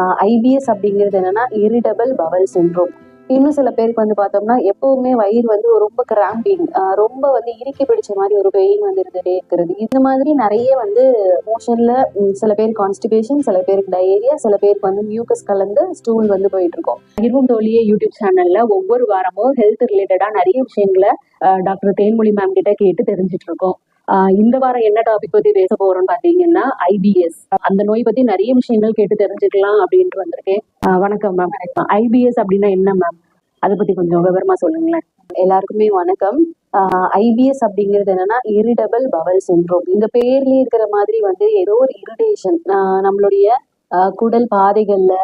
IPS அப்படிங்கிறது என்னன்னா இரிடபிள் Powell syndrome இன்னும் சில பேருக்கு வந்து பார்த்தோம்னா எப்பவுமே வயிறு வந்து ரொம்ப கிராம்பிங் ரொம்ப வந்து இறுக்கி பிடிச்ச மாதிரி ஒரு பெயின் வந்து இருக்கிறது. இந்த மாதிரி நிறைய வந்து மோஷன்ல சில பேர் கான்ஸ்டிபேஷன் சில பேருக்கு டயேரியா சில பேருக்கு வந்து மியூக்கஸ் கலந்து ஸ்டூல் வந்து போயிட்டு இருக்கோம் இருவும் தோழியே யூடியூப் சேனல்ல ஒவ்வொரு வாரமும் ஹெல்த் ரிலேட்டடா நிறைய விஷயங்களை டாக்டர் தேன்மொழி மேம் கிட்ட கேட்டு தெரிஞ்சிட்டு இருக்கோம் இந்த வாரம் என்ன டாபிக் பத்தி பேச போறோம்னு பாத்தீங்கன்னா ஐபிஎஸ் அந்த நோய் பத்தி நிறைய விஷயங்கள் கேட்டு தெரிஞ்சுக்கலாம் அப்படின்ட்டு வந்திருக்கேன். வணக்கம் மேம் ஐபிஎஸ் அப்படின்னா என்ன மேம் அதை பத்தி கொஞ்சம் விவரமா சொல்லுங்களேன். எல்லாருக்குமே வணக்கம். ஐபிஎஸ் அப்படிங்கிறது என்னன்னா இரிடபிள் பவல் சின்ரோம் இந்த பேர்லயே இருக்கிற மாதிரி வந்து ஏதோ ஒரு இரிட்டேஷன் நம்மளுடைய ஆஹ் குடல் பாதைகள்ல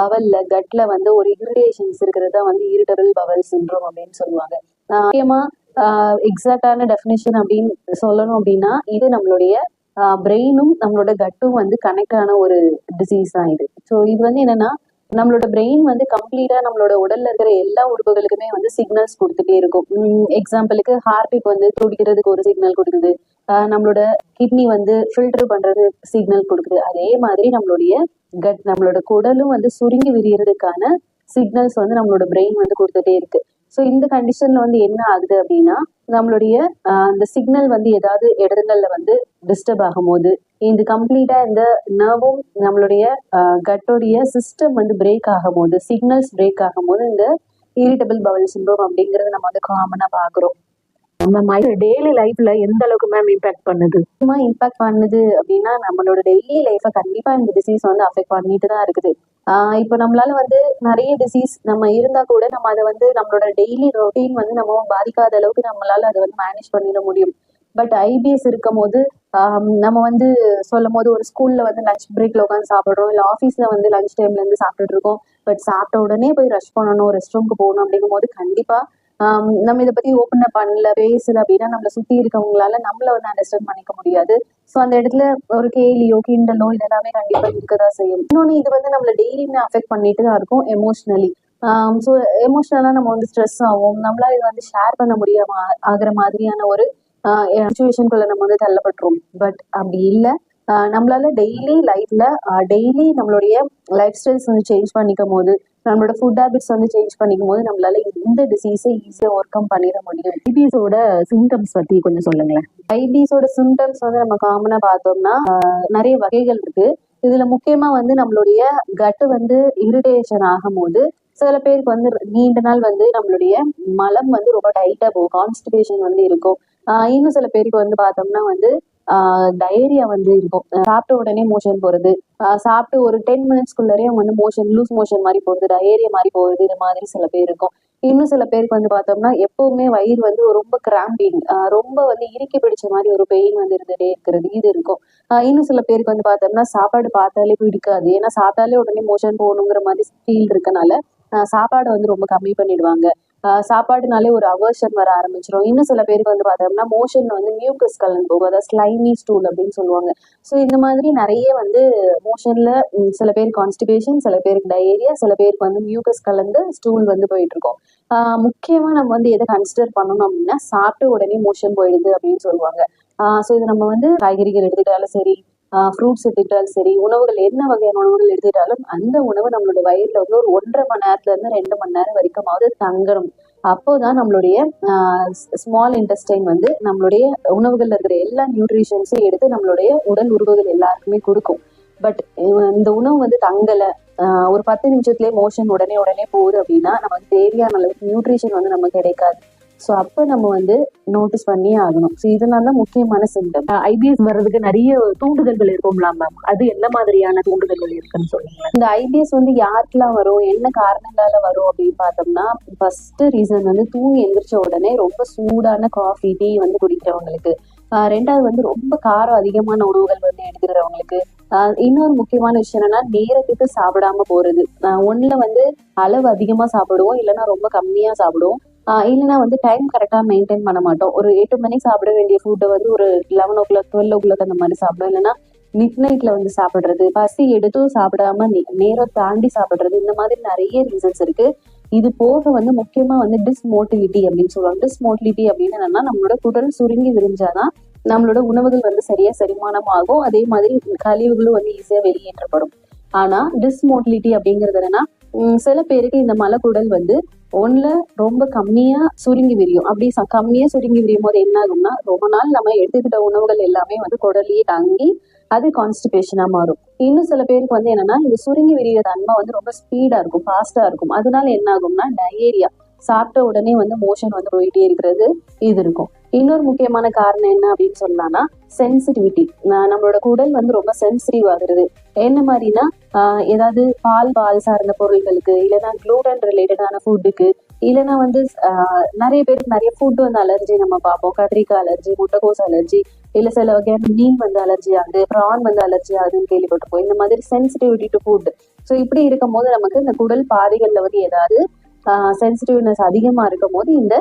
பவல்ல கட்ல வந்து ஒரு இரிட்டேஷன்ஸ் இருக்கிறது தான் வந்து இரிட்டபிள் பவல் சின்ரோம் அப்படின்னு சொல்லுவாங்க. முக்கியமா எக்ஸாக்டான டெஃபினேஷன் அப்படின்னு சொல்லணும் அப்படின்னா இது நம்மளுடைய பிரெயினும் நம்மளோட கட்டும் வந்து கனெக்ட் ஆன ஒரு டிசீஸ் தான் இது. ஸோ இது வந்து என்னன்னா நம்மளோட பிரெயின் வந்து கம்ப்ளீட்டா நம்மளோட உடல்ல இருக்கிற எல்லா உறுப்புகளுக்குமே வந்து சிக்னல்ஸ் கொடுத்துட்டே இருக்கும். எக்ஸாம்பிளுக்கு ஹார்ட் பீட் வந்து துடிக்கிறதுக்கு ஒரு சிக்னல் கொடுக்குது. ஆஹ் நம்மளோட கிட்னி வந்து ஃபில்டர் பண்றது சிக்னல் கொடுக்குது. அதே மாதிரி நம்மளுடைய கட் நம்மளோட குடலும் வந்து சுருங்கி விரியறதுக்கான சிக்னல்ஸ் வந்து நம்மளோட பிரெயின் வந்து கொடுத்துட்டே இருக்கு. ஸோ இந்த கண்டிஷன்ல வந்து என்ன ஆகுது அப்படின்னா நம்மளுடைய அந்த சிக்னல் வந்து ஏதாவது இடங்கள்ல வந்து டிஸ்டர்ப் ஆகும்போது இந்த கம்ப்ளீட்டா இந்த நர்வும் நம்மளுடைய கட்டோடைய சிஸ்டம் வந்து பிரேக் ஆகும்போது சிக்னல்ஸ் பிரேக் ஆகும்போது இந்த இரிட்டபிள் பவல் சிண்ட்ரோம் அப்படிங்கறது நம்ம வந்து காமனா பாக்குறோம் மேம் டெய்லி லைஃப்ல எந்த அளவுக்கு மேம் இம்பாக்ட் பண்ணுது? சும்மா இம்பாக்ட் பண்ணுது அப்படின்னா நம்மளோட டெய்லி லைஃப்பை கண்டிப்பா இந்த டிசீஸ் வந்து அஃபெக்ட் பண்ணிட்டு தான் இருக்குது. இப்போ நம்மளால வந்து நிறைய டிசீஸ் நம்ம இருந்தா கூட நம்ம அதை வந்து நம்மளோட டெய்லி ரொட்டீன் வந்து நம்ம பாதிக்காத அளவுக்கு நம்மளால அதை வந்து மேனேஜ் பண்ணிட முடியும். பட் ஐபிஎஸ் இருக்கும் போது நம்ம வந்து சொல்லும் போது ஒரு ஸ்கூல்ல வந்து லஞ்ச் பிரேக்ல உட்காந்து சாப்பிடுறோம். இல்ல ஆஃபீஸ்ல வந்து லஞ்ச் டைம்ல இருந்து சாப்பிட்டுட்டு இருக்கோம். பட் சாப்பிட்ட உடனே போய் ரஷ் பண்ணணும் ரெஸ்ட் ரூம்க்கு போகணும் அப்படிங்கும் போது கண்டிப்பா நம்ம இதை பத்தி ஓப்பன் பண்ணல பேசல அப்படின்னா நம்மளை சுத்தி இருக்கவங்களால நம்மள வந்து அண்டர்ஸ்டாண்ட் பண்ணிக்க முடியாது. ஸோ அந்த இடத்துல ஒரு கேலியோ கிண்டலோ இதெல்லாமே கண்டிப்பா இருக்கதான் செய்யும். இன்னொன்னு இது வந்து நம்மள டெய்லியுமே அஃபெக்ட் பண்ணிட்டு தான் இருக்கும் எமோஷ்னலி ஸோ எமோஷ்னலாக நம்ம வந்து ஸ்ட்ரெஸ் ஆகும். நம்மளால இது வந்து ஷேர் பண்ண முடியாம ஆகிற மாதிரியான ஒரு சுச்சுவேஷனுக்குள்ள நம்ம வந்து தள்ளப்பட்டுரும் பட் அப்படி இல்லை. நம்மளால டெய்லி லைஃப்ல டெய்லி நம்மளுடைய லைஃப் ஸ்டைல்ஸ் வந்து சேஞ்ச் பண்ணிக்கும் போது நம்மளோட ஃபுட் ஹேபிட்ஸ் வந்து சேஞ்ச் பண்ணிக்கும் போது நம்மளால இந்த டிசீஸை ஈஸியாக ஒர்க் கம் பண்ணிட முடியும். ஐபிஎஸோட சிம்டம்ஸ் பத்தி கொஞ்சம் சொல்லுங்களேன். ஐபிஎஸோட சிம்டம்ஸ் வந்து நம்ம காமனா பார்த்தோம்னா நிறைய வகைகள் இருக்கு. இதுல முக்கியமா வந்து நம்மளுடைய கட்டு வந்து இரிட்டேஷன் ஆகும்போது சில பேருக்கு வந்து நீண்ட நாள் வந்து நம்மளுடைய மலம் வந்து ரொம்ப டைட்டா போகும். கான்ஸ்டிபேஷன் வந்து இருக்கும். இன்னும் சில பேருக்கு வந்து பார்த்தோம்னா வந்து டயரியா வந்து இருக்கும். சாப்பிட்ட உடனே மோஷன் போறது. சாப்பிட்டு ஒரு டென் மினிட்ஸ்க்குள்ளரே வந்து மோஷன் லூஸ் மோஷன் மாதிரி போகுது டயரியா மாதிரி போகுது இது மாதிரி சில பேர் இருக்கும். இன்னும் சில பேருக்கு வந்து பார்த்தோம்னா எப்பவுமே வயிறு வந்து ரொம்ப கிராம்பிங் ரொம்ப வந்து இறுக்கி பிடிச்ச மாதிரி ஒரு பெயின் வந்து இருந்துட்டே இருக்கிறது இது இருக்கும். ஆஹ் இன்னும் சில பேருக்கு வந்து பார்த்தோம்னா சாப்பாடு பார்த்தாலே பிடிக்காது. ஏன்னா சாப்பிட்டாலே உடனே மோஷன் போகணுங்கிற மாதிரி ஃபீல் இருக்கனால சாப்பாடு வந்து ரொம்ப கம்மி பண்ணிடுவாங்க. சாப்பாடுனாலே ஒரு அவர்ஷன் வர ஆரம்பிச்சிடும் இன்னும் சில பேருக்கு வந்து பார்த்தோம்னா மோஷன் வந்து மியூக்கஸ் கலந்து போகும். அதாவது ஸ்லைமி ஸ்டூல் அப்படின்னு சொல்லுவாங்க. ஸோ இந்த மாதிரி நிறைய வந்து மோஷன்ல சில பேர் கான்ஸ்டிபேஷன் சில பேருக்கு டயேரியா சில பேருக்கு வந்து மியூக்கஸ் கலந்து ஸ்டூல் வந்து போயிட்டு இருக்கோம் முக்கியமா நம்ம வந்து எதை கன்சிடர் பண்ணணும் அப்படின்னா சாப்பிட்ட உடனே மோஷன் போயிடுது அப்படின்னு சொல்லுவாங்க. ஸோ இது நம்ம வந்து காய்கறிகள் எடுத்துக்கிட்டாலும் சரி ஃப்ரூட்ஸ் எடுத்துக்கிட்டாலும் சரி உணவுகள் என்ன வகையான உணவுகள் எடுத்துக்கிட்டாலும் அந்த உணவு நம்மளோட வயிறுல வந்து ஒரு ஒன்றரை மணி நேரத்துல இருந்து ரெண்டு மணி நேரம் வரைக்குமாவது தங்கணும். அப்போதான் நம்மளுடைய ஸ்மால் இன்டெஸ்டைன் வந்து நம்மளுடைய உணவுகள்ல இருக்கிற எல்லா நியூட்ரிஷன்ஸையும் எடுத்து நம்மளுடைய உடல் உருவங்கள் எல்லாருக்குமே கொடுக்கும். பட் இந்த உணவு வந்து தங்கல ஆஹ் ஒரு பத்து நிமிஷத்துலயே மோஷன் உடனே உடனே போகுது அப்படின்னா நமக்கு தேவையான அளவுக்கு நியூட்ரிஷன் வந்து நமக்கு கிடைக்காது. ஸோ அப்போ நம்ம வந்து நோட்டீஸ் பண்ணியே ஆகணும். ஸோ இதனால தான் முக்கியமான சிம்டம் ஐபிஎஸ் வர்றதுக்கு நிறைய தூண்டுதல்கள் இருக்கும்லாம் மேம் அது என்ன மாதிரியான தூண்டுதல்கள் இருக்குன்னு சொல்லுங்க இந்த ஐபிஎஸ் வந்து யாருக்கெல்லாம் வரும்? என்ன காரணங்களால வரும் அப்படின்னு பார்த்தோம்னா ஃபர்ஸ்ட் ரீசன் வந்து தூங்கி எந்திரிச்ச உடனே ரொம்ப சூடான காஃபி டீ வந்து குடிக்கிறவங்களுக்கு. ரெண்டாவது வந்து ரொம்ப காரம் அதிகமான உணவுகள் வந்து எடுத்துக்கிறவங்களுக்கு. இன்னொரு முக்கியமான விஷயம் என்னன்னா நேரத்துக்கு சாப்பிடாம போறது. ஒண்ணுல வந்து அளவு அதிகமா சாப்பிடுவோம் இல்லைன்னா ரொம்ப கம்மியா சாப்பிடுவோம். இல்லைனா இல்லைன்னா வந்து டைம் கரெக்டாக மெயின்டைன் பண்ண மாட்டோம். ஒரு எட்டு மணிக்கு சாப்பிட வேண்டிய ஃபுட்டை வந்து ஒரு eleven o'clock twelve o'clock அந்த மாதிரி சாப்பிடும். இல்லைன்னா மிட் நைட்ல வந்து சாப்பிட்றது பசி எடுத்தும் சாப்பிடாம நேரம் தாண்டி சாப்பிட்றது இந்த மாதிரி நிறைய ரீசன்ஸ் இருக்கு. இது போக வந்து முக்கியமா வந்து டிஸ்மோட்டிலிட்டி அப்படின்னு சொல்லுவாங்க. டிஸ்மோட்டிலிட்டி அப்படின்னு என்னன்னா நம்மளோட குடல் சுருங்கி விரிஞ்சாதான் நம்மளோட உணவுகள் வந்து சரியா செரிமானம் ஆகும். அதே மாதிரி கழிவுகளும் வந்து ஈஸியா வெளியேற்றப்படும். ஆனா டிஸ்மோட்டிலிட்டி அப்படிங்கிறது என்னன்னா சில பேருக்கு இந்த மலக்குடல் வந்து ஒண்ணுல ரொம்ப கம்மியா சுருங்கி விரியும். அப்படி ச- கம்மியா சுருங்கி விரியும் போது என்ன ஆகும்னா ரொம்ப நாள் நம்ம எடுத்துக்கிட்ட உணவுகள் எல்லாமே வந்து குடலையே தங்கி அது கான்ஸ்டிபேஷனா மாறும். இன்னும் சில பேருக்கு வந்து என்னன்னா இந்த சுருங்கி விரிகிற தன்மை வந்து ரொம்ப ஸ்பீடா இருக்கும் ஃபாஸ்டா இருக்கும். அதனால என்ன ஆகும்னா டயேரியா சாப்பிட்ட உடனே வந்து மோஷன் வந்து போயிட்டே இருக்கிறது இது இருக்கும். இன்னொரு முக்கியமான காரணம் என்ன அப்படின்னு சொல்லலாம்னா சென்சிட்டிவிட்டி நம்மளோட குடல் வந்து ரொம்ப சென்சிட்டிவ் ஆகுறது. என்ன மாதிரினா ஏதாவது பால் பால் சார்ந்த பொருட்களுக்கு இல்லைன்னா க்ளூடன் ரிலேட்டடான ஃபுட்டுக்கு இல்லைன்னா வந்து நிறைய பேருக்கு நிறைய ஃபுட் வந்து அலர்ஜி நம்ம பார்ப்போம். கத்திரிக்காய் அலர்ஜி முட்டைக்கோஸ் அலர்ஜி இல்லை சில வகையான மீன் வந்து அலர்ஜி ஆகுது ப்ரான் வந்து அலர்ஜி ஆகுதுன்னு கேள்விப்பட்டிருப்போம். இந்த மாதிரி சென்சிட்டிவிட்டி டு ஃபுட் ஸோ இப்படி இருக்கும் போது நமக்கு இந்த குடல் பாதைகளில் வந்து ஏதாவது சென்சிட்டிவ்னஸ் அதிகமாக இருக்கும் போது இந்த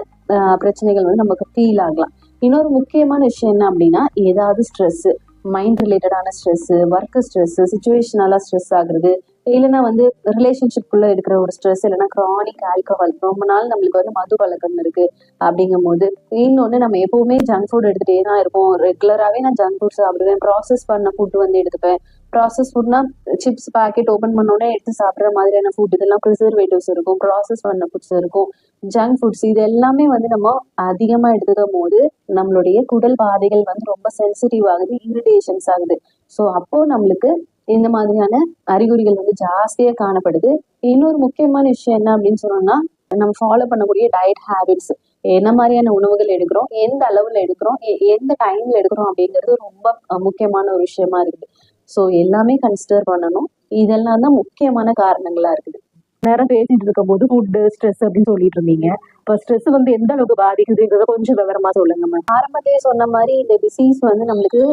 பிரச்சனைகள் வந்து நமக்கு ஃபீல் ஆகலாம். இன்னொரு முக்கியமான விஷயம் என்ன அப்படின்னா ஏதாவது ஸ்ட்ரெஸ் மைண்ட் ரிலேட்டடான ஸ்ட்ரெஸ் ஒர்க் ஸ்ட்ரெஸ் சுச்சுவேஷனால ஸ்ட்ரெஸ் ஆகுறது இல்லைன்னா வந்து ரிலேஷன்ஷிப்குள்ள இருக்கிற ஒரு ஸ்ட்ரெஸ் இல்லைன்னா க்ரானிக் ஆல்கஹால் ரொம்ப நாள் நம்மளுக்கு வந்து மது பழக்கம் இருக்கு அப்படிங்கும் போது இன்னொன்று நம்ம எப்பவுமே ஜங்க் ஃபுட் எடுத்துகிட்டே தான் இருப்போம். ரெகுலராகவே நான் ஜங்க் ஃபுட் சாப்பிடுவேன் ப்ராசஸ் பண்ண ஃபுட் வந்து எடுத்துப்பேன். ப்ராசஸ் ஃபுட்னா சிப்ஸ் பாக்கெட் ஓப்பன் பண்ணோடனே எடுத்து சாப்பிட்ற மாதிரியான ஃபுட் இதெல்லாம் ப்ரிசர்வேட்டிவ்ஸ் இருக்கும் ப்ராசஸ் பண்ண ஃபுட்ஸ் இருக்கும் ஜங்க் ஃபுட்ஸ் இது எல்லாமே வந்து நம்ம அதிகமாக எடுத்துக்கும் போது நம்மளுடைய குடல் பாதைகள் வந்து ரொம்ப சென்சிட்டிவ் ஆகுது இரிட்டேஷன்ஸ் ஆகுது. ஸோ அப்போ நம்மளுக்கு இந்த மாதிரியான அறிகுறிகள் வந்து ஜாஸ்தியாக காணப்படுது. இன்னொரு முக்கியமான விஷயம் என்ன அப்படின்னு சொன்னோம்னா நம்ம ஃபாலோ பண்ணக்கூடிய டயட் ஹேபிட்ஸ் என்ன மாதிரியான உணவுகள் எடுக்கிறோம் எந்த அளவுல எடுக்கிறோம் எந்த டைம்ல எடுக்கிறோம் அப்படிங்கிறது ரொம்ப முக்கியமான ஒரு விஷயமா இருக்குது. ஸோ எல்லாமே கன்சிடர் பண்ணணும். இதெல்லாம் தான் முக்கியமான காரணங்களா இருக்குது. நேரம் பேசிட்டு இருக்கும் போது ஃபுட் ஸ்ட்ரெஸ் அப்படின்னு சொல்லிட்டு இருந்தீங்க. இப்போ ஸ்ட்ரெஸ் வந்து எந்த அளவுக்கு பாதிக்குதுங்கிறத கொஞ்சம் விவரமா சொல்லுங்க மேம் ஆரம்பத்திலே சொன்ன மாதிரி இந்த டிசீஸ் வந்து நம்மளுக்கு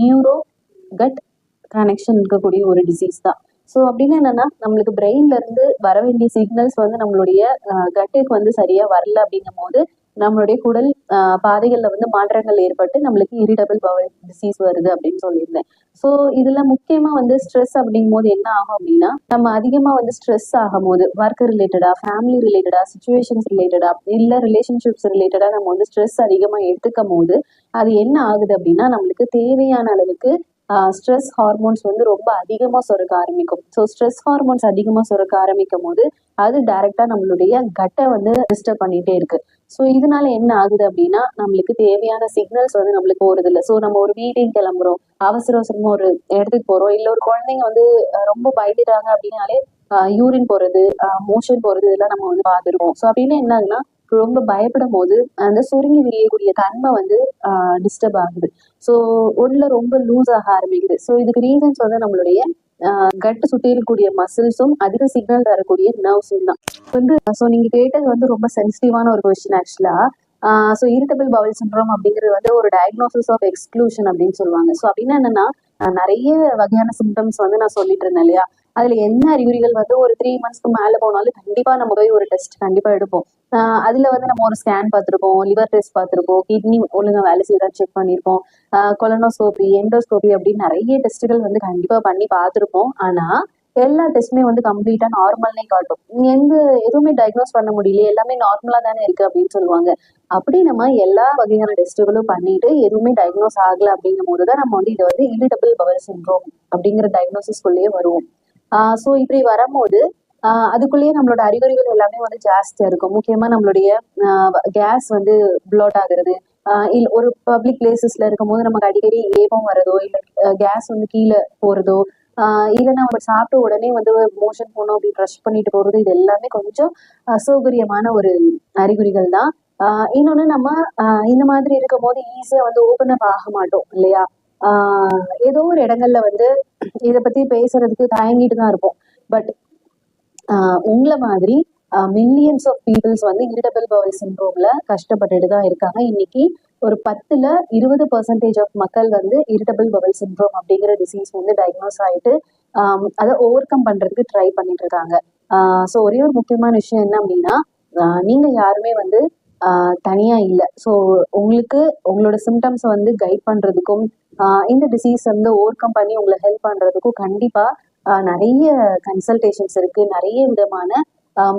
நியூரோ கட் கனெக்ஷன் இருக்கக்கூடிய ஒரு டிசீஸ் தான். ஸோ அப்படின்னு என்னன்னா நம்மளுக்கு பிரெயின்ல இருந்து வர வேண்டிய சிக்னல்ஸ் வந்து நம்மளுடைய கட்டுக்கு வந்து சரியா வரல அப்படிங்கும் போது நம்மளுடைய குடல் பாதைகளில் பாதைகள்ல வந்து மாற்றங்கள் ஏற்பட்டு நம்மளுக்கு இரிடபிள் பவல் டிசீஸ் வருது அப்படின்னு சொல்லியிருந்தேன். ஸோ இதுல முக்கியமா வந்து ஸ்ட்ரெஸ் அப்படிங்கும் போது என்ன ஆகும் அப்படின்னா நம்ம அதிகமா வந்து ஸ்ட்ரெஸ் ஆகும் போது ஒர்க் ரிலேட்டடா ஃபேமிலி ரிலேட்டடா சுச்சுவேஷன்ஸ் ரிலேட்டடா இல்ல ரிலேஷன்ஷிப்ஸ் ரிலேட்டடா நம்ம வந்து ஸ்ட்ரெஸ் அதிகமா எடுத்துக்கும் போது அது என்ன ஆகுது அப்படின்னா நம்மளுக்கு தேவையான அளவுக்கு ஸ்ட்ரெஸ் ஹார்மோன்ஸ் வந்து ரொம்ப அதிகமாக சுரக்க ஆரம்பிக்கும். ஸோ ஸ்ட்ரெஸ் ஹார்மோன்ஸ் அதிகமாக சுரக்க ஆரம்பிக்கும் போது அது டைரெக்டாக நம்மளுடைய கட்டை வந்து டிஸ்டர்ப் பண்ணிகிட்டே இருக்கு. ஸோ இதனால என்ன ஆகுது அப்படின்னா நம்மளுக்கு தேவையான சிக்னல்ஸ் வந்து நம்மளுக்கு போறது இல்லை ஸோ நம்ம ஒரு மீட்டிங் கிளம்புறோம் அவசர அவசரமா ஒரு இடத்துக்கு போறோம் இல்லை ஒரு குழந்தைங்க வந்து ரொம்ப பயந்துட்டாங்க அப்படின்னாலே யூரின் போறது மோஷன் போறது இதெல்லாம் நம்ம வந்து பார்த்துருவோம் ஸோ அப்படின்னு என்ன ஆகுதுன்னா ரொம்ப பயப்படும் போது அந்த சுருங்கி விரியக்கூடிய தன்மை வந்து டிஸ்டர்ப் ஆகுது. ஸோ உள்ள ரொம்ப லூஸ் ஆக ஆரம்பிக்குது. ஸோ இதுக்கு ரீசன்ஸ் வந்து நம்மளுடைய கட்டு சுற்றி இருக்கக்கூடிய மசில்ஸும் அதிக சிக்னல் தரக்கூடிய நர்வ்ஸும் தான். வந்து ஸோ நீங்க கேட்டது வந்து ரொம்ப சென்சிட்டிவான ஒரு கொஸ்டின் ஆக்சுவலா ஸோ இரிட்டபிள் பவல் சின்ரோம் அப்படிங்கிறது வந்து ஒரு டயக்னோசிஸ் ஆஃப் எக்ஸ்க்ளூஷன் அப்படின்னு சொல்லுவாங்க. ஸோ அப்படின்னா என்னன்னா நிறைய வகையான சிம்டம்ஸ் வந்து நான் சொல்லிட்டு இருந்தேன் இல்லையா? அதுல என்ன அறிகுறிகள் வந்து ஒரு த்ரீ மந்த்ஸ்க்கு மேல போனாலும் கண்டிப்பா நம்ம போய் ஒரு டெஸ்ட் கண்டிப்பா எடுப்போம். அதுல வந்து நம்ம ஒரு ஸ்கேன் பார்த்திருக்கோம் லிவர் டெஸ்ட் பார்த்துருக்கோம் கிட்னி ஒழுங்கா வேலை செய்யறதா செக் பண்ணியிருக்கோம் கொலனோஸ்கோபி எண்டோஸ்கோபி அப்படின்னு நிறைய டெஸ்ட்டுகள் வந்து கண்டிப்பா பண்ணி பார்த்திருப்போம். ஆனா எல்லா டெஸ்ட்டுமே வந்து கம்ப்ளீட்டா நார்மல்னே காட்டும். எங்க எந்த எதுவுமே டயக்னோஸ் பண்ண முடியல எல்லாமே நார்மலா தானே இருக்கு அப்படின்னு சொல்லுவாங்க. அப்படி நம்ம எல்லா வகையான டெஸ்ட்டுகளும் பண்ணிட்டு எதுவுமே டயக்னோஸ் ஆகல அப்படிங்கும் போது தான் நம்ம வந்து இதை வந்து இரிட்டபிள் பவர் சிண்ட்ரோம் அப்படிங்கிற டயக்னோசிஸ்குள்ளேயே வருவோம். ஸோ இப்படி வரும்போது அதுக்குள்ளேயே நம்மளோட அறிகுறிகள் எல்லாமே வந்து ஜாஸ்தியா இருக்கும். முக்கியமா நம்மளுடைய கேஸ் வந்து ப்ளோட் ஆகுறது. ஆஹ் இல்ல ஒரு பப்ளிக் பிளேசஸ்ல இருக்கும்போது நமக்கு அடிக்கடி ஏபம் வர்றதோ இல்ல கேஸ் வந்து கீழே போறதோ ஆஹ் இல்லைன்னா நம்ம சாப்பிட்ட உடனே வந்து மோஷன் போனோம் அப்படி ப்ரஷ் பண்ணிட்டு போறது இது எல்லாமே கொஞ்சம் அசௌகரியமான ஒரு அறிகுறிகள் தான். ஆஹ் இன்னொன்னு நம்ம இந்த மாதிரி இருக்கும் போது ஈஸியா வந்து ஓப்பன் அப் ஆக மாட்டோம் இல்லையா? ஆஹ் ஏதோ ஒரு இடங்கள்ல வந்து இதை பத்தி பேசுறதுக்கு தயங்கிட்டு தான் இருப்போம். பட் உங்களை மாதிரி மில்லியன்ஸ் ஆஃப் பீப்புள்ஸ் வந்து இரிட்டபிள் பவல் சிண்ட்ரோம்ல கஷ்டப்பட்டுட்டு தான் இருக்காங்க. இன்னைக்கு ஒரு பத்துல இருபது பர்சன்டேஜ் ஆஃப் மக்கள் வந்து இரிட்டபிள் பவல் சிண்ட்ரோம் அப்படிங்கிற டிசீஸ் வந்து டயக்னோஸ் ஆயிட்டு அதை ஓவர் கம் பண்றதுக்கு ட்ரை பண்ணிட்டு இருக்காங்க. ஸோ ஒரே ஒரு முக்கியமான விஷயம் என்ன அப்படின்னா நீங்க யாருமே வந்து தனியா இல்லை. ஸோ உங்களுக்கு உங்களோட சிம்டம்ஸை வந்து கைட் பண்றதுக்கும் இந்த டிசீஸ் வந்து ஓவர் கம் பண்ணி உங்களை ஹெல்ப் பண்றதுக்கும் கண்டிப்பா நிறைய கன்சல்டேஷன்ஸ் இருக்கு. நிறைய விதமான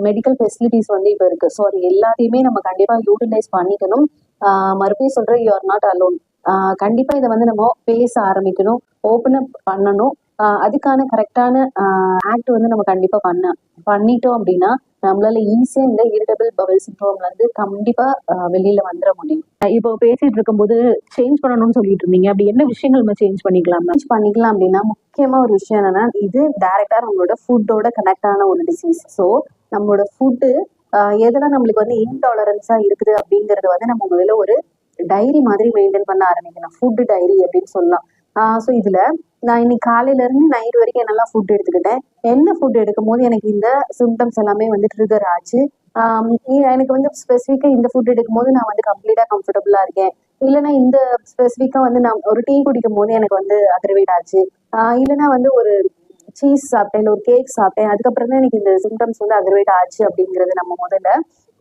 மெடிக்கல் ஃபெசிலிட்டிஸ் வந்து இப்போ இருக்கு. ஸோ அது எல்லாத்தையுமே நம்ம கண்டிப்பா யூட்டிலைஸ் பண்ணிக்கணும். மறுபடியும் சொல்றேன் யூ ஆர் நாட் அலோன் கண்டிப்பா இதை வந்து நம்ம பேச ஆரம்பிக்கணும். ஓப்பன் அப் பண்ணணும். அதுக்கான கரெக்டான ஆக்ட் வந்து நம்ம கண்டிப்பா பண்ண பண்ணிட்டோம் அப்படின்னா நம்மளால ஈஸியா இந்த இரிட்டபிள் பவல் சிண்ட்ரோம்ல இருந்து கண்டிப்பா வெளியில வந்துட முடியும். இப்போ பேசிட்டு இருக்கும்போது சேஞ்ச் பண்ணணும்னு சொல்லிட்டு இருந்தீங்க. அப்படி என்ன விஷயங்கள் நம்ம சேஞ்ச் பண்ணிக்கலாம்? சேஞ்ச் பண்ணிக்கலாம் அப்படின்னா முக்கியமா ஒரு விஷயம் என்னன்னா இது டைரக்டா நம்மளோட ஃபுட்டோட கனெக்ட் ஆன ஒரு டிசீஸ் ஸோ நம்மளோட ஃபுட்டு எதெல்லாம் நம்மளுக்கு வந்து இன்டாலரன்ஸா இருக்குது அப்படிங்கறது வந்து நம்ம முதல்ல ஒரு டைரி மாதிரி மெயின்டைன் பண்ண ஆரம்பிக்கணும். ஃபுட் டைரி அப்படின்னு சொல்லலாம். ஸோ இதில் நான் இன்னைக்கு காலையிலேருந்து நைட் வரைக்கும் என்னெல்லாம் ஃபுட் எடுத்துக்கிட்டேன். என்ன ஃபுட் எடுக்கும் போது எனக்கு இந்த சிம்டம்ஸ் எல்லாமே வந்து ட்ரிகர் ஆச்சு. எனக்கு வந்து ஸ்பெசிஃபிக்காக இந்த ஃபுட் எடுக்கும் போது நான் வந்து கம்ப்ளீட்டாக கம்ஃபர்டபுளாக இருக்கேன். இல்லைன்னா இந்த ஸ்பெசிஃபிக்காக வந்து நான் ஒரு டீ குடிக்கும் போது எனக்கு வந்து அக்ரவேட் ஆச்சு. இல்லைனா இல்லைன்னா வந்து ஒரு சீஸ் சாப்பிட்டேன் இல்லை ஒரு கேக் சாப்பிட்டேன். அதுக்கப்புறம் தான் எனக்கு இந்த சிம்டம்ஸ் வந்து அக்ரவேட் ஆச்சு அப்படிங்கறத நம்ம முதல்ல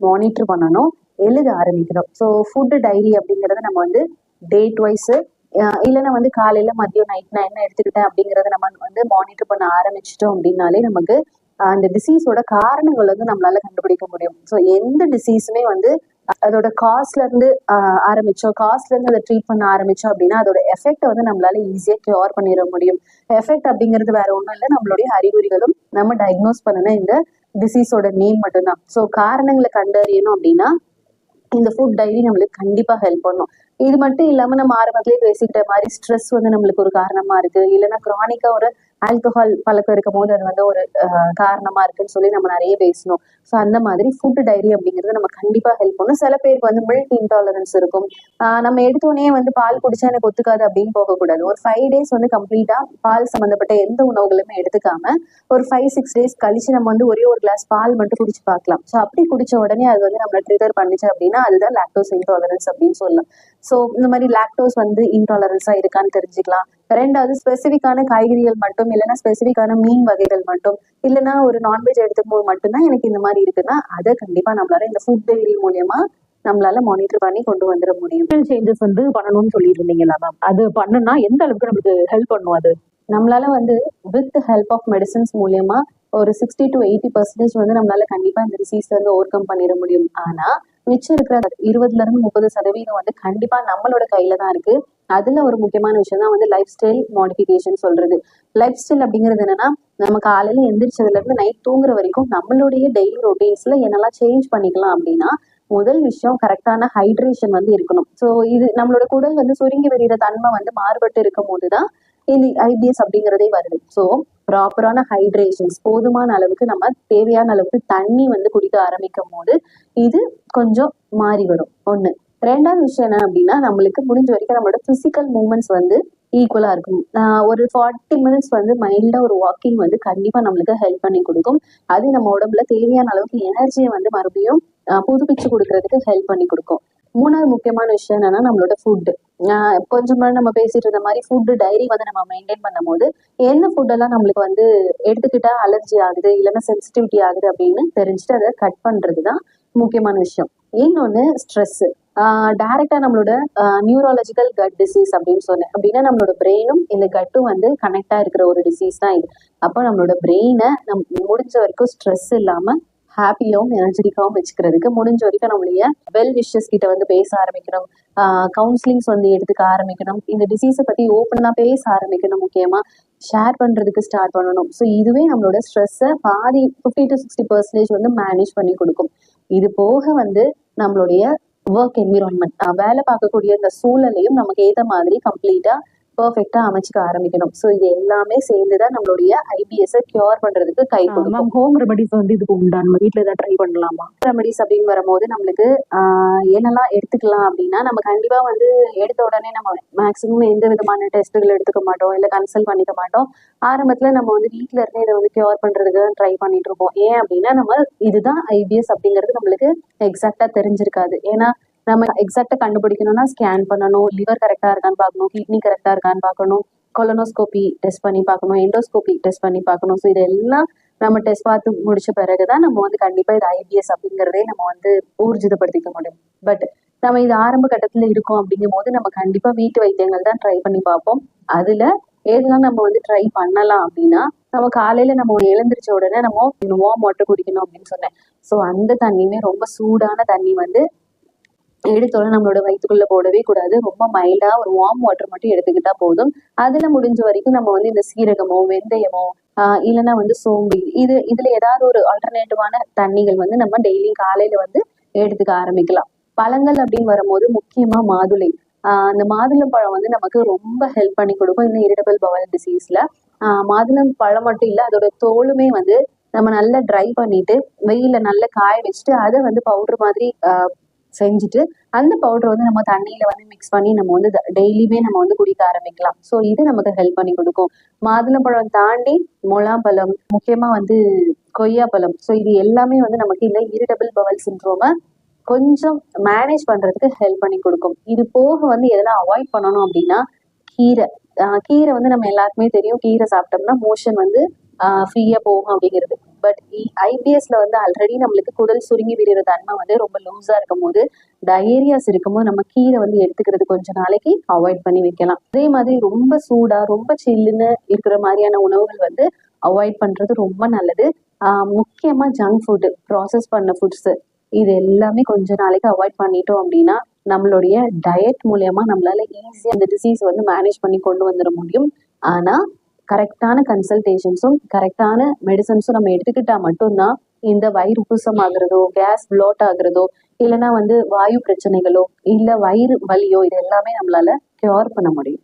மானிட்டர் பண்ணணும். எழுத ஆரம்பிக்கிறோம் ஸோ ஃபுட்டு டைரி அப்படிங்கிறத நம்ம வந்து டேட் வைஸு இல்லைன்னா வந்து காலையில மதியம் நைட் நான் என்ன எடுத்துக்கிட்டேன் அப்படிங்கறத நம்ம வந்து மானிட்டர் பண்ண ஆரம்பிச்சிட்டோம் அப்படின்னாலே நமக்கு அந்த டிசீஸோட காரணங்கள் வந்து நம்மளால கண்டுபிடிக்க முடியும். ஸோ எந்த டிசீஸுமே வந்து அதோட காஸ்ட்ல இருந்து ஆரம்பிச்சோம் காஸ்ட்ல இருந்து அதை ட்ரீட் பண்ண ஆரம்பிச்சோம் அப்படின்னா அதோட எஃபெக்ட் வந்து நம்மளால ஈஸியா கியூர் பண்ணிட முடியும். எஃபெக்ட் அப்படிங்கிறது வேற ஒண்ணும் இல்லை. நம்மளுடைய அறிகுறிகளும் நம்ம டயக்னோஸ் பண்ணணும் இந்த டிசீஸோட நேம் மட்டும்தான். ஸோ காரணங்களை கண்டறியணும் அப்படின்னா இந்த ஃபுட் டைரி நம்மளுக்கு கண்டிப்பா ஹெல்ப் பண்ணும். இது மட்டும் இல்லாம நம்ம ஆரம்பத்திலேயே பேசிக்கிட்ட மாதிரி ஸ்ட்ரெஸ் வந்து நம்மளுக்கு ஒரு காரணமா இருக்கு. இல்லைன்னா கிரானிக்கா ஒரு ஆல்கஹால் பழக்கம் இருக்கும் போது அது வந்து ஒரு காரணமா இருக்குன்னு சொல்லி நம்ம நிறைய பேசணும். ஸோ அந்த மாதிரி ஃபுட் டைரி அப்படிங்கிறது நம்ம கண்டிப்பா ஹெல்ப் பண்ணும். சில பேருக்கு வந்து மில்க் இன்டாலரன்ஸ் இருக்கும். நம்ம எடுத்தோடனே வந்து பால் குடிச்சா எனக்கு ஒத்துக்காது அப்படின்னு போகக்கூடாது. ஒரு ஃபைவ் டேஸ் வந்து கம்ப்ளீட்டா பால் சம்மந்தப்பட்ட எந்த உணவுகளுமே எடுத்துக்காம ஒரு ஃபைவ் சிக்ஸ் டேஸ் கழிச்சு நம்ம வந்து ஒரே ஒரு கிளாஸ் பால் மட்டும் குடிச்சு பார்க்கலாம். ஸோ அப்படி குடிச்ச உடனே அது வந்து நம்ம ட்ரிகர் பண்ணிச்சு அப்படின்னா அதுதான் லாக்டோஸ் இன்டாலரன்ஸ் அப்படின்னு சொல்லலாம். ஸோ இந்த மாதிரி லாக்டோஸ் வந்து இன்டாலரன்ஸா இருக்கான்னு தெரிஞ்சுக்கலாம். ரெண்டாவது ஸ்பெசிஃபிக்கான காய்கறிகள் மட்டும் இல்லைன்னா ஸ்பெசிஃபிக்கான மீன் வகைகள் மட்டும் இல்லைன்னா ஒரு நான்வெஜ் எடுத்துக்கும் போது மட்டும்தான் எனக்கு இந்த மாதிரி இருக்குன்னா அதை கண்டிப்பா நம்மளால இந்த ஃபுட் டைரி மூலியமா நம்மளால மானிட்டர் பண்ணி கொண்டு வந்துட முடியும். சேஞ்சஸ் வந்து பண்ணணும்னு சொல்லிட்டு இருந்தீங்களா மேம் அது பண்ணுனா எந்த அளவுக்கு நம்மளுக்கு ஹெல்ப் பண்ணும் அது? நம்மளால வந்து வித் ஹெல்ப் ஆஃப் மெடிசன்ஸ் மூலியமா ஒரு சிக்ஸ்டி டு எயிட்டி பர்சன்டேஜ் வந்து நம்மளால கண்டிப்பா இந்த டிசீஸ் வந்து ஓவர் கம் பண்ணிட முடியும். ஆனா மிச்சம் இருக்கிற இருபதுல இருந்து முப்பது சதவீதம் வந்து கண்டிப்பா நம்மளோட கையில தான் இருக்கு. அதுல ஒரு முக்கியமான விஷயம் தான் வந்து லைஃப் ஸ்டைல் மாடிஃபிகேஷன் சொல்றது. லைஃப் ஸ்டைல் அப்படிங்கிறது என்னன்னா நம்ம காலையில எந்திரிச்சதுல இருந்து நைட் தூங்குற வரைக்கும் நம்மளுடைய டெய்லி ரொட்டீன்ஸ்ல என்னெல்லாம் சேஞ்ச் பண்ணிக்கலாம் அப்படின்னா முதல் விஷயம் கரெக்டான ஹைட்ரேஷன் வந்து இருக்கணும். ஸோ இது நம்மளோட குடல் வந்து சுருங்கி வெளியிற தன்மை வந்து மாறுபட்டு இருக்கும் போதுதான் இந்த ஐபிஎஸ் அப்படிங்கிறதே வருது. ஸோ ப்ராப்பரான ஹைட்ரேஷன்ஸ் போதுமான அளவுக்கு நம்ம தேவையான அளவுக்கு தண்ணி வந்து குடிக்க ஆரம்பிக்கும் போது இது கொஞ்சம் மாறி வரும் ஒன்று ரெண்டாவது விஷயம் என்ன அப்படின்னா நம்மளுக்கு முடிஞ்ச வரைக்கும் நம்மளோட பிசிக்கல் மூமெண்ட்ஸ் வந்து ஈக்குவலா இருக்கும். ஆஹ் ஒரு ஃபார்ட்டி மினிட்ஸ் வந்து மைல்டா ஒரு வாக்கிங் வந்து கண்டிப்பா நம்மளுக்கு ஹெல்ப் பண்ணி கொடுக்கும். அது நம்ம உடம்புல தேவையான அளவுக்கு எனர்ஜியை வந்து மறுபடியும் புதுப்பிச்சு கொடுக்கறதுக்கு ஹெல்ப் பண்ணி கொடுக்கும். மூணாவது முக்கியமான விஷயம் என்னன்னா நம்மளோட ஃபுட்டு கொஞ்சம் முன்னாடி நம்ம பேசிட்டு இருந்த மாதிரி ஃபுட்டு டைரி வந்து நம்ம மெயின்டைன் பண்ணும்போது என்ன ஃபுட் எல்லாம் நம்மளுக்கு வந்து எடுத்துக்கிட்டா அலர்ஜி ஆகுது இல்லைன்னா சென்சிட்டிவிட்டி ஆகுது அப்படின்னு தெரிஞ்சுட்டு அதை கட் பண்றது தான் முக்கியமான விஷயம். இன்னொன்று ஸ்ட்ரெஸ் டைரக்டா நம்மளோட நியூராலஜிக்கல் கட் டிசீஸ் அப்படின்னு சொன்னேன். அப்படின்னா நம்மளோட பிரெயினும் இந்த கட்டும் வந்து கனெக்டா இருக்கிற ஒரு டிசீஸ் தான் இது. அப்போ நம்மளோட பிரெயினை நம் முடிஞ்ச வரைக்கும் ஸ்ட்ரெஸ் இல்லாம ஹாப்பியாவும் எனர்ஜெட்டிக்காகவும் வச்சுக்கிறதுக்கு முடிஞ்ச வரைக்கும் நம்மளுடைய வெல் விஷஸ் கிட்ட வந்து பேச ஆரம்பிக்கணும். கவுன்சிலிங்ஸ் வந்து எடுத்துக்க ஆரம்பிக்கணும். இந்த டிசீஸை பத்தி ஓப்பனாக பேச ஆரம்பிக்கணும் முக்கியமா. ஷேர் பண்றதுக்கு ஸ்டார்ட் பண்ணணும். ஸோ இதுவே நம்மளோட ஸ்ட்ரெஸ்ஸை பாதி ஃபிஃப்டி டு சிக்ஸ்டி பர்சன்டேஜ் வந்து மேனேஜ் பண்ணி கொடுக்கும். இது போக வந்து நம்மளுடைய ஒர்க் என்விரான்மெண்ட் வேலை பார்க்கக்கூடிய இந்த சூழலையும் நமக்கு ஏத்த மாதிரி கம்ப்ளீட்டா பெர்ஃபெக்டா அமைச்சுக்க ஆரம்பிக்கணும். ஸோ இது எல்லாமே சேர்ந்துதான் நம்மளுடைய ஐபிஎஸ் கியூர் பண்றதுக்கு கை கொடுக்கும். ஹோம் ரெமடிஸ் வந்து இதுக்கு உண்டா. நம்ம வீட்ல ஏதாவது ட்ரை பண்ணலாமா? ரெமடிஸ் அப்படின்னு வரும்போது நம்மளுக்கு என்னெல்லாம் எடுத்துக்கலாம் அப்படின்னா நம்ம கண்டிப்பா வந்து எடுத்த உடனே நம்ம மேக்ஸிமம் எந்த விதமான டெஸ்ட்டுகள் எடுத்துக்க மாட்டோம் இல்ல கன்சல்ட் பண்ணிக்க மாட்டோம். ஆரம்பத்துல நம்ம வந்து வீட்ல இருந்தே இதை வந்து கியூர் பண்றதுக்கு ட்ரை பண்ணிட்டு இருப்போம். ஏன் அப்படின்னா நம்ம இதுதான் ஐபிஎஸ் அப்படிங்கிறது நம்மளுக்கு எக்ஸாக்டா தெரிஞ்சிருக்காது. ஏன்னா நம்ம எக்ஸாக்டா கண்டுபிடிக்கணும்னா ஸ்கேன் பண்ணணும் லிவர் கரெக்டா இருக்கான்னு பார்க்கணும் கிட்னி கரெக்டா இருக்கான்னு பார்க்கணும் கொலனோஸ்கோபி டெஸ்ட் பண்ணி பார்க்கணும் எண்டோஸ்கோபி டெஸ்ட் பண்ணி பார்க்கணும். ஸோ இதெல்லாம் நம்ம டெஸ்ட் பார்த்து முடிச்ச பிறகுதான் நம்ம வந்து கண்டிப்பா இது ஐபிஎஸ் அப்படிங்கிறதே நம்ம வந்து ஊர்ஜிதப்படுத்திக்க முடியும். பட் நம்ம இது ஆரம்ப கட்டத்துல இருக்கோம் அப்படிங்கும் போது நம்ம கண்டிப்பா வீட்டு வைத்தியங்கள் தான் ட்ரை பண்ணி பார்ப்போம். அதுல ஏதெல்லாம் நம்ம வந்து ட்ரை பண்ணலாம் அப்படின்னா நம்ம காலையில நம்ம எழுந்திரிச்ச உடனே நம்ம வார்ம் வாட்டர் குடிக்கணும் அப்படின்னு சொன்னேன். ஸோ அந்த தண்ணியுமே ரொம்ப சூடான தண்ணி வந்து எடுத்தோட நம்மளோட வயிற்றுக்குள்ள போடவே கூடாது. ரொம்ப மைல்டா ஒரு வார்ம் வாட்டர் மட்டும் எடுத்துக்கிட்டா போதும். அதுல முடிஞ்ச வரைக்கும் நம்ம வந்து இந்த சீரகமோ வெந்தயமோ ஆஹ் இல்லைன்னா வந்து சோம்பு இது இதுல ஏதாவது ஒரு ஆல்டர்னேட்டிவான தண்ணிகள் வந்து நம்ம டெய்லி காலையில வந்து எடுத்துக்க ஆரம்பிக்கலாம். பழங்கள் அப்படின்னு வரும்போது முக்கியமா மாதுளை. ஆஹ் அந்த மாதுளம் பழம் வந்து நமக்கு ரொம்ப ஹெல்ப் பண்ணி கொடுக்கும். இந்த இரிட்டபிள் பவல் டிசீஸ்ல ஆஹ் மாதுளம் பழம் மட்டும் இல்ல அதோட தோலுமே வந்து நம்ம நல்லா ட்ரை பண்ணிட்டு வெயில நல்லா காய வச்சுட்டு அதை வந்து பவுடர் மாதிரி செஞ்சுட்டு அந்த பவுடர் வந்து நம்ம தண்ணியில வந்து மிக்ஸ் பண்ணி நம்ம வந்து டெய்லியுமே நம்ம வந்து குடிக்க ஆரம்பிக்கலாம். ஸோ இது நமக்கு ஹெல்ப் பண்ணி கொடுக்கும். மாதுளம்பழம் தாண்டி முலாம்பழம் முக்கியமா வந்து கொய்யாப்பழம். ஸோ இது எல்லாமே வந்து நமக்கு இந்த இரிட்டபிள் பவல் சிண்ட்ரோமை கொஞ்சம் மேனேஜ் பண்றதுக்கு ஹெல்ப் பண்ணி கொடுக்கும். இது போக வந்து எதெல்லாம் அவாய்ட் பண்ணணும் அப்படின்னா கீரை. கீரை வந்து நம்ம எல்லாருக்குமே தெரியும். கீரை சாப்பிட்டோம்னா மோஷன் வந்து ஃப்ரீயா போகும் அப்படிங்கிறது. பட் ஐபிஎஸ்ல வந்து ஆல்ரெடி நம்மளுக்கு குடல் சுருங்கி விடுற தன்மை வந்து ரொம்ப லூஸா இருக்கும் போது டயேரியாஸ் இருக்கும்போது நம்ம கீரை வந்து எடுத்துக்கிறது கொஞ்ச நாளைக்கு அவாய்ட் பண்ணி வைக்கலாம். அதே மாதிரி ரொம்ப சூடா ரொம்ப சில்லுன்னு இருக்கிற மாதிரியான உணவுகள் வந்து அவாய்ட் பண்றது ரொம்ப நல்லது. முக்கியமா ஜங்க் ஃபுட்டு ப்ராசஸ் பண்ண ஃபுட்ஸ் இது எல்லாமே கொஞ்ச நாளைக்கு அவாய்ட் பண்ணிட்டோம் அப்படின்னா நம்மளுடைய டயட் மூலயமா நம்மளால ஈஸியா அந்த டிசீஸ் வந்து மேனேஜ் பண்ணி கொண்டு வந்துட முடியும். ஆனா கரெக்டான கன்சல்டேஷன்ஸும் கரெக்டான மெடிசன்ஸும் நம்ம எடுத்துக்கிட்டா மட்டும்தான் இந்த வயிறு உப்புசம் ஆகுறதோ கேஸ் ப்ளோட் ஆகுறதோ இல்லைன்னா வந்து வாயு பிரச்சனைகளோ இல்ல வயிறு வலியோ இது எல்லாமே நம்மளால கியூர் பண்ண முடியும்.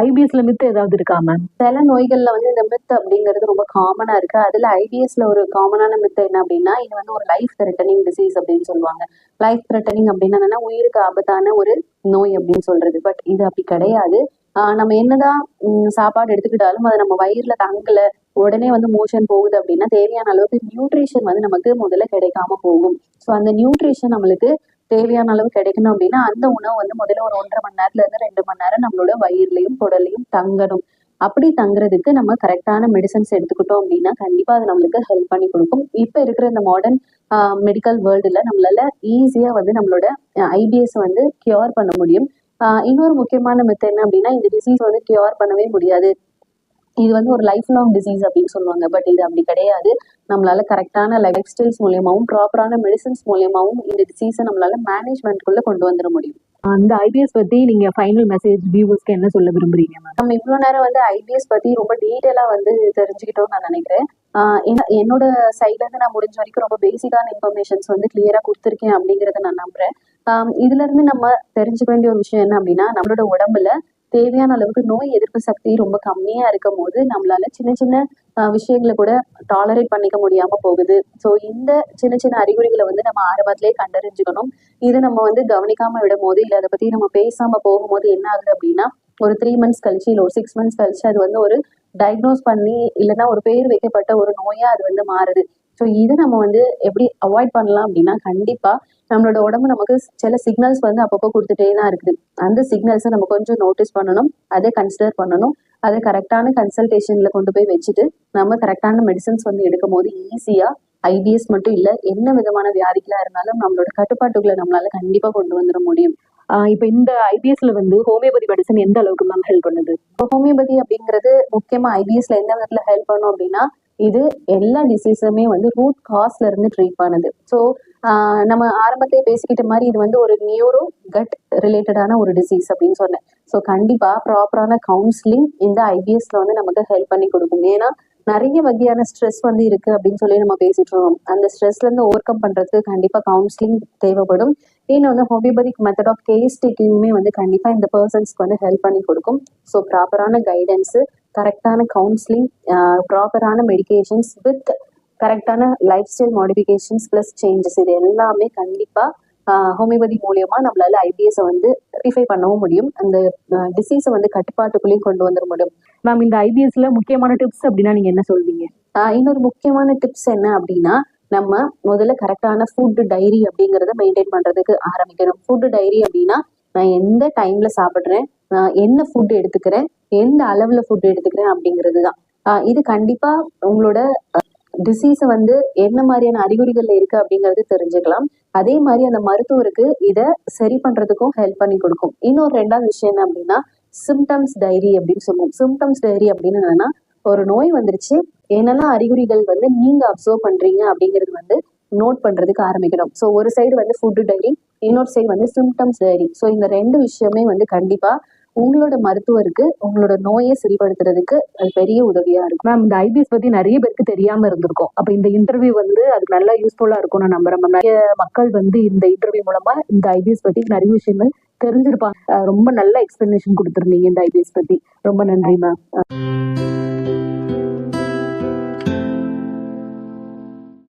ஐபிஎஸ்ல மித்து ஏதாவது இருக்கா மேம் சில நோய்கள்ல வந்து இந்த மித் அப்படிங்கிறது ரொம்ப காமனா இருக்கு. அதுல ஐபிஎஸ்ல ஒரு காமனான மித் என்ன அப்படின்னா இது வந்து ஒரு லைஃப் த்ரெட்டனிங் டிசீஸ் அப்படின்னு சொல்லுவாங்க. லைஃப் த்ரெட்டனிங் அப்படின்னா என்னன்னா உயிருக்கு ஆபத்தான ஒரு நோய் அப்படின்னு சொல்றது. பட் இது அப்படி கிடையாது. நம்ம என்னதான் சாப்பாடு எடுத்துக்கிட்டாலும் அது நம்ம வயிறுல தங்கல உடனே வந்து மோஷன் போகுது அப்படின்னா தேவையான அளவுக்கு நியூட்ரிஷன் வந்து நமக்கு முதல்ல கிடைக்காம போகும். ஸோ அந்த நியூட்ரிஷன் நம்மளுக்கு தேவையான அளவு கிடைக்கணும் அப்படின்னா அந்த உணவு வந்து முதல்ல ஒரு ஒன்றரை மணி நேரத்துல இருந்து ரெண்டு மணி நேரம் நம்மளோட வயிறுலையும் குடல்லையும் தங்கணும். அப்படி தங்குறதுக்கு நம்ம கரெக்டான மெடிசன்ஸ் எடுத்துக்கிட்டோம் அப்படின்னா கண்டிப்பா அது நம்மளுக்கு ஹெல்ப் பண்ணி கொடுக்கும். இப்ப இருக்கிற இந்த மாடர்ன் மெடிக்கல் வேர்ல்டுல நம்மளால ஈஸியா வந்து நம்மளோட ஐபிஎஸ் வந்து கியூர் பண்ண முடியும். இன்னொரு முக்கியமான மெத்தட் என்ன அப்படின்னா இந்த டிசீஸ் வந்து கியூர் பண்ணவே முடியாது. இது வந்து ஒரு லைஃப் லாங் டிசீஸ் அப்படின்னு சொல்லுவாங்க. பட் இது அப்படி கிடையாது. நம்மளால கரெக்டான லைஃப் ஸ்டைல்ஸ் மூலியமாவும் ப்ராப்பரான மெடிசன்ஸ் மூலியமாவும் இந்த டிசீஸை நம்மளால மேனேஜ்மெண்ட்குள்ள கொண்டு வந்துட முடியும். அந்த ஐபிஎஸ் பத்தி நீங்க ஃபைனல் மெசேஜ் வியூவர்ஸ்க்கு என்ன சொல்ல விரும்புறீங்க மேம் நம்ம இவ்வளவு நேரம் வந்து ஐபிஎஸ் பத்தி ரொம்ப டீட்டெயிலா வந்து தெரிஞ்சுக்கிட்டோம்னு நான் நினைக்கிறேன். என்னோட சைட்ல இருந்து நான் முடிஞ்ச வரைக்கும் ரொம்ப பேசிக்கான இன்ஃபர்மேஷன்ஸ் வந்து கிளியரா கொடுத்துருக்கேன் அப்படிங்கறத நான் நம்புறேன். இதுல இருந்து நம்ம தெரிஞ்சுக்க வேண்டிய ஒரு விஷயம் என்ன அப்படின்னா நம்மளோட உடம்புல தேவையான அளவுக்கு நோய் எதிர்ப்பு சக்தி ரொம்ப கம்மியா இருக்கும் போது நம்மளால சின்ன சின்ன விஷயங்களை கூட டாலரேட் பண்ணிக்க முடியாம போகுது. ஸோ இந்த சின்ன சின்ன அறிகுறிகளை வந்து நம்ம ஆரம்பத்திலே கண்டறிஞ்சுக்கணும். இது நம்ம வந்து கவனிக்காம விடும் போது இல்ல அதை பத்தி நம்ம பேசாம போகும்போது என்ன ஆகுது அப்படின்னா ஒரு த்ரீ மந்த்ஸ் கழிச்சு இல்ல ஒரு சிக்ஸ் மந்த்ஸ் கழிச்சு அது வந்து ஒரு டயக்னோஸ் பண்ணி இல்லைன்னா ஒரு பேர் வைக்கப்பட்ட ஒரு நோயா அது வந்து மாறுது. ஸோ இதை நம்ம வந்து எப்படி அவாய்ட் பண்ணலாம் அப்படின்னா கண்டிப்பா நம்மளோட உடம்பு நமக்கு சில சிக்னல்ஸ் வந்து அப்பப்போ கொடுத்துட்டே தான் இருக்குது. அந்த சிக்னல்ஸை நம்ம கொஞ்சம் நோட்டீஸ் பண்ணணும் அதை கன்சிடர் பண்ணணும். அதை கரெக்டான கன்சல்டேஷன்ல கொண்டு போய் வச்சுட்டு நம்ம கரெக்டான மெடிசன்ஸ் வந்து எடுக்கும் போது ஈஸியா ஐபிஎஸ் மட்டும் இல்ல என்ன விதமான வியாதிகளா இருந்தாலும் நம்மளோட கட்டுப்பாட்டுக்குள்ள நம்மளால கண்டிப்பா கொண்டு வந்துட முடியும். இப்போ இந்த ஐபிஎஸ்ல வந்து ஹோமியோபதி மெடிசன் எந்த அளவுக்கு மேம் ஹெல்ப் பண்ணுது? இப்போ ஹோமியோபதி அப்படிங்கிறது முக்கியமா ஐபிஎஸ்ல எந்த விதத்துல ஹெல்ப் பண்ணும் அப்படின்னா இது எல்லா டிசீஸுமே வந்து ரூட் காஸ்ல இருந்து ட்ரீட் பண்ணுது. ஸோ நம்ம ஆரம்பத்திலே பேசிக்கிட்ட மாதிரி இது வந்து ஒரு நியூரோ கட் ரிலேட்டடான ஒரு டிசீஸ் அப்படின்னு சொன்னேன். ஸோ கண்டிப்பா ப்ராப்பரான கவுன்சிலிங் இந்த ஐபிஎஸ்ல வந்து நமக்கு ஹெல்ப் பண்ணி கொடுக்கும். ஏன்னா நிறைய வகையான ஸ்ட்ரெஸ் வந்து இருக்கு அப்படின்னு சொல்லி நம்ம பேசிட்டு இருக்கோம். அந்த ஸ்ட்ரெஸ்ல இருந்து ஓவர் கம் பண்றதுக்கு கண்டிப்பா கவுன்சிலிங் தேவைப்படும். இன்னொன்று ஹோமியோபதிக் மெத்தட் ஆஃப் கேஸ் டேக்கிங்குமே வந்து கண்டிப்பா இந்த பர்சன்ஸ்க்கு வந்து ஹெல்ப் பண்ணி கொடுக்கும். ஸோ ப்ராப்பரான கைடன்ஸு கரெக்டான கவுன்சிலிங் ப்ராப்பரான மெடிகேஷன்ஸ் வித் கரெக்டான life style modifications plus changes இது எல்லாமே கண்டிப்பா ஹோமியோபதி மூலியமா நம்மளால ஐபிஎஸ் வந்து ரெட்டிஃபை பண்ணவும் முடியும். அந்த டிசீஸை வந்து கட்டுப்பாட்டுக்குள்ளேயும் கொண்டு வந்துட முடியும். மேம் இந்த ஐபிஎஸ்ல முக்கியமான டிப்ஸ் அப்படின்னா நீங்க என்ன சொல்வீங்க? இன்னொரு முக்கியமான டிப்ஸ் என்ன அப்படின்னா நம்ம முதல்ல கரெக்டான ஃபுட் டைரி அப்படிங்கறத மெயின்டைன் பண்றதுக்கு ஆரம்பிக்கணும். ஃபுட் டைரி அப்படின்னா நான் எந்த டைம்ல சாப்பிடுறேன் நான் என்ன ஃபுட் எடுத்துக்கிறேன் எந்த அளவுல ஃபுட் எடுத்துக்கிறேன் அப்படிங்கிறது தான் இது கண்டிப்பா உங்களோட டிசீஸை வந்து என்ன மாதிரியான அறிகுறிகள்ல இருக்கு அப்படிங்கறது தெரிஞ்சுக்கலாம். அதே மாதிரி அந்த மருத்துவருக்கு இதை சரி பண்றதுக்கும் ஹெல்ப் பண்ணி கொடுக்கும். இன்னொரு ரெண்டாவது விஷயம் என்ன அப்படின்னா சிம்டம்ஸ் டைரி அப்படின்னு சொல்லுவோம். சிம்டம்ஸ் டைரி அப்படின்னு என்னன்னா ஒரு நோய் வந்துருச்சு. என்னெல்லாம் அறிகுறிகள் வந்து நீங்க அப்சர்வ் பண்றீங்க அப்படிங்கிறது வந்து நோட் பண்றதுக்கு ஆரம்பிக்கணும். ஸோ ஒரு சைடு வந்து ஃபுட் டைரி இன்னொரு சைடு வந்து சிம்டம்ஸ் டைரி ஸோ இந்த ரெண்டு விஷயமே வந்து கண்டிப்பா உங்களோட மருத்துவருக்கு உங்களோட நோயை சரிப்படுத்துறதுக்கு அது பெரிய உதவியா இருக்கும். மேம் இந்த ஐபிஎஸ் பத்தி நிறைய பேருக்கு தெரியாம இருந்திருக்கும். அப்ப இந்த இன்டர்வியூ வந்து அது நல்லா யூஸ்ஃபுல்லா இருக்கும்னு நம்புறேன் மேம் நிறைய மக்கள் வந்து இந்த இன்டர்வியூ மூலமா இந்த ஐபிஎஸ் பத்தி நிறைய விஷயங்கள் தெரிஞ்சிருப்பாங்க. ரொம்ப நல்ல எக்ஸ்பிளனேஷன் கொடுத்துருந்தீங்க இந்த ஐபிஎஸ் பத்தி. ரொம்ப நன்றி மேம்